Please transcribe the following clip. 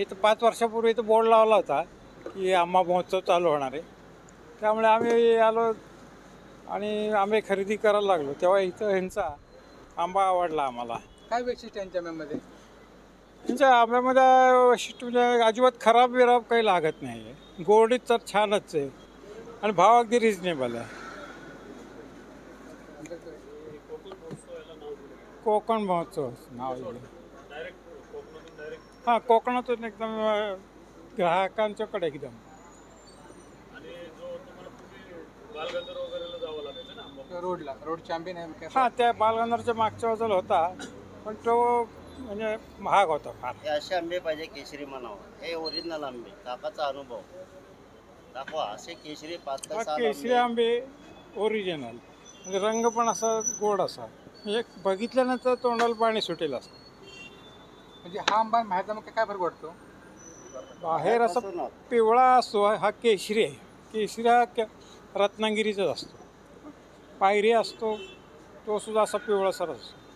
इथं पाच वर्षापूर्वी इथं बोर्ड लावला होता की आंबा महोत्सव चालू होणार आहे. त्यामुळे आम्ही आलो आणि आंबे खरेदी करायला लागलो. तेव्हा इथं ह्यांचा आंबा आवडला आम्हाला. काय वैशिष्ट्य यांच्या आंब्यामध्ये? त्यांच्या आंब्यामध्ये वैशिष्ट्य म्हणजे अजिबात खराब बिराब काही लागत नाही आहे. गोडी तर छानच आहे. आणि भाव अगदी रिजनेबल आहे. कोकण महोत्सव नाव. हां कोकणातून एकदम अं, ग्राहकांच्याकडे एकदम. रोडला रोडचे आंबे नाही हां त्या बालगंधरच्या मागच्या बाजूला होता पण तो म्हणजे महाग होता फार. हे असे आंबे पाहिजे केशरी म्हणावं. हे ओरिजिनल आंबे काकाचा अनुभव. दाखवा असे केशरी पाच ते हा केशरी आंबे. आंबे ओरिजिनल म्हणजे रंग पण असा गोड असा. म्हणजे बघितल्यानंतर तोंडाला पाणी सुटेल असं. म्हणजे हा आंबा बाहेरचा मग काय फरक वाटतो? बाहेर असा. पिवळा असतो हा केशरी आहे. केशरी हा के- रत्नागिरीचाच असतो. पायरी असतो तो सुद्धा असा पिवळासर असतो.